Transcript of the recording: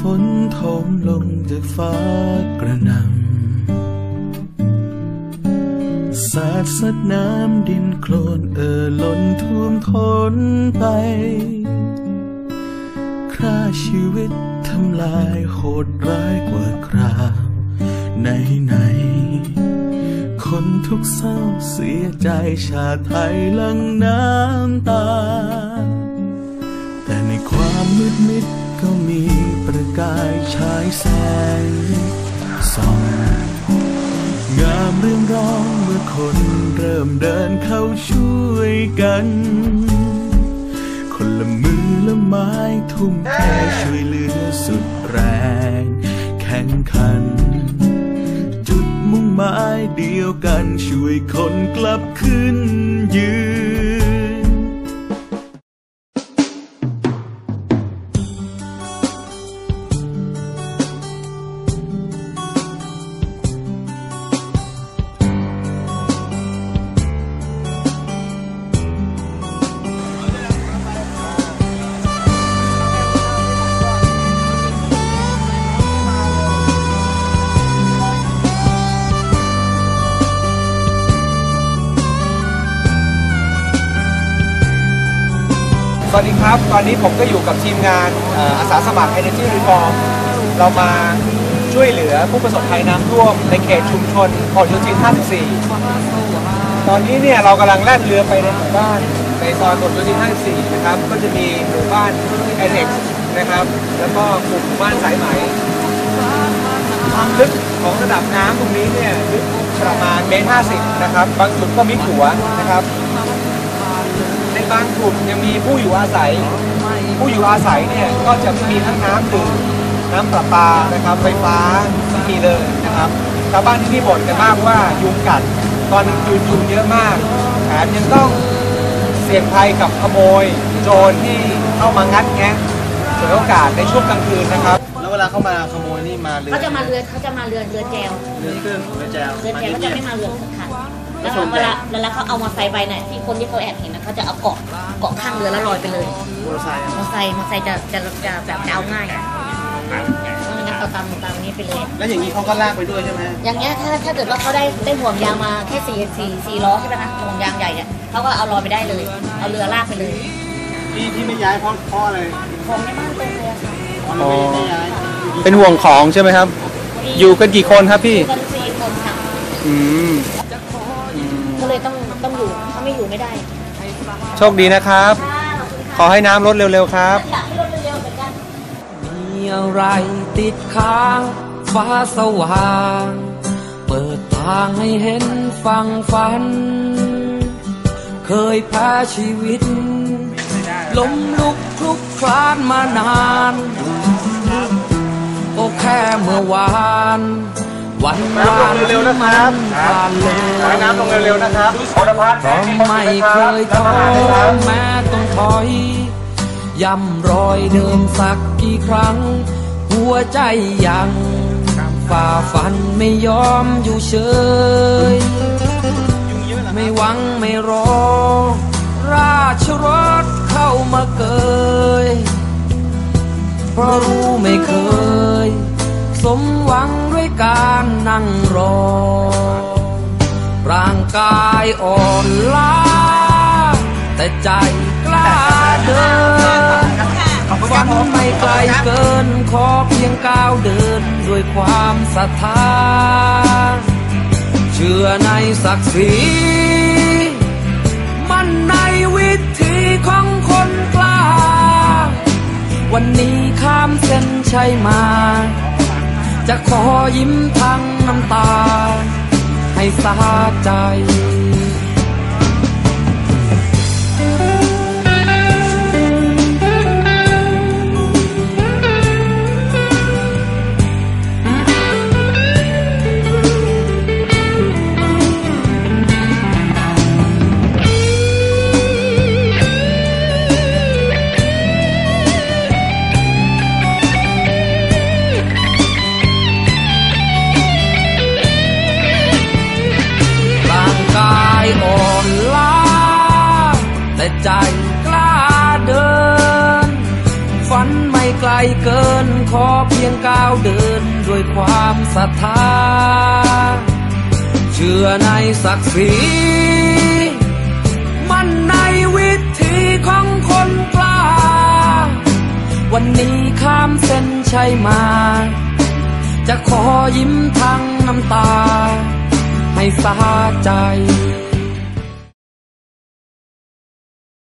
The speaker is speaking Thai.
ฝนโถมลงจากฟ้ากระนำสาดสัดน้ำดินโคลนเอ่อล้นท่วมท้นไปฆ่าชีวิตทำลายโหดร้ายกว่าคราวไหนไหน คนทุกเศร้าเสียใจชาติไทยลังน้ำตา แต่ในความมืดมิด ก็มีประกายฉายแสงส่องงามเรื่องร้องเมื่อคนเริ่มเดินเข้าช่วยกัน คนละมือละไม้ทุ่มเทช่วยเหลือสุดแรง แข่งขัน จุดมุ่งหมายเดียวกันช่วยคนกลับขึ้นยืน สวัสดีครับ ตอนนี้ผมก็อยู่กับทีมงานอาสาสมัคร Energy Reform เรามาช่วยเหลือผู้ประสบภัยน้ำท่วมในเขตชุมชนพหลโยธิน54 ตอนนี้เนี่ยเรากำลังแล่นเรือไปในหมู่บ้านในซอยพหลโยธิน54 นะครับ ก็จะมีหมู่บ้าน a n e x นะครับ แล้วก็กลุ่มหมู่บ้านสายไหม ความลึกของระดับน้ำตรงนี้เนี่ยลึกประมาณเมตรห้าสิบนะครับ บางจุดก็มิดหัวนะครับ บางกลุ่มยังมีผู้อยู่อาศัย ผู้อยู่อาศัยเนี่ยก็จะมีทั้งน้ำดื่มน้ำประปานะครับ ไฟฟ้าไม่มีเลยนะครับชาวบ้านที่นี่บ่นกันมากว่ายุงกัดตอนกลางคืนยุงเยอะมากแถมยังต้องเสี่ยงภัยกับขโมยโจรที่เข้ามางัดแงะฉวยโอกาสในช่วงกลางคืนนะครับ แล้วเวลาเขามาขโมยนี่มาเรือเขาจะมาเรือเขาจะมาเรือเรือแจวเรือขึ้นเรือแจวเรือแจวเขาจะไม่มาเรือคัน แล้วเวลาเวลาเขาเอามาใส่ไปเนี่ยที่คนที่เขาแอบเห็นนะเขาจะเอาเกาะเกาะข้างเรือแล้วลอยไปเลยมอเตอร์ไซค์มอไซค์มอไซค์จะจะจะแบบจะเอาง่ายอะเพราะงั้นเอาตามตามนี้ไปเลย แล้วอย่างนี้เขาก็ลากไปด้วยใช่ไหมอย่างเงี้ยถ้าถ้าเกิดว่าเขาได้ได้ห่วงยางมาแค่สี่สี่สี่ล้อใช่ไหมคะห่วงยางใหญ่เนี่ยเขาก็เอาลอยไปได้เลย เอาเรือลากไปเลยที่ที่ไม่ย้ายเพราะเพราะอะไรของในบ้านเต็มเลยอะค่ะอ๋อไม่ไม่ย้ายเป็นห่วงของใช่ไหมครับ อยู่กันกี่คนครับพี่อยู่กันสี่คนค่ะอืม ไม่อยู่ไม่ได้โชคดีนะครับขอให้น้ำลดเร็วๆครับ อยากให้รถเร็วๆเหมือนกัน มีอะไรติดค้าง ฟ้าสว่าง เปิดทางให้เห็นฟังฝัน เคยแพ้ชีวิตล้มลุกคลุกคลานมานาน ก็แค่เมื่อวาน วันวานเร็วๆนะครับผ่านเลยน้ำลงเร็วๆนะครับเพราะไม่เคยท้อแม้ต้องถอย ย่ำรอยเดิมสักกี่ครั้ง หัวใจยังฝ่าฟันไม่ยอมอยู่เฉย ไม่หวังไม่รอ ราชรถเข้ามาเกย เพราะรู้ไม่เคย สมหวังด้วย การนั่งรอ ร่างกายอ่อนล้า แต่ใจกล้าเดินฝันไม่ไกลเกินขอเพียงก้าวเดินด้วยความศรัทธา เชื่อในศักดิ์ศรีมั่นในวิธีของคนกล้า วันนี้ข้ามเส้นชัยมา จะขอยิ้มทั้งน้ำตา ให้สาใจ เพียงก้าวเดินด้วยความศรัทธา เชื่อในศักดิ์ศรี มันในวิธีของคนกล้า วันนี้ข้ามเส้นชัยมา จะขอยิ้มทั้งน้ำตา ให้สาใจ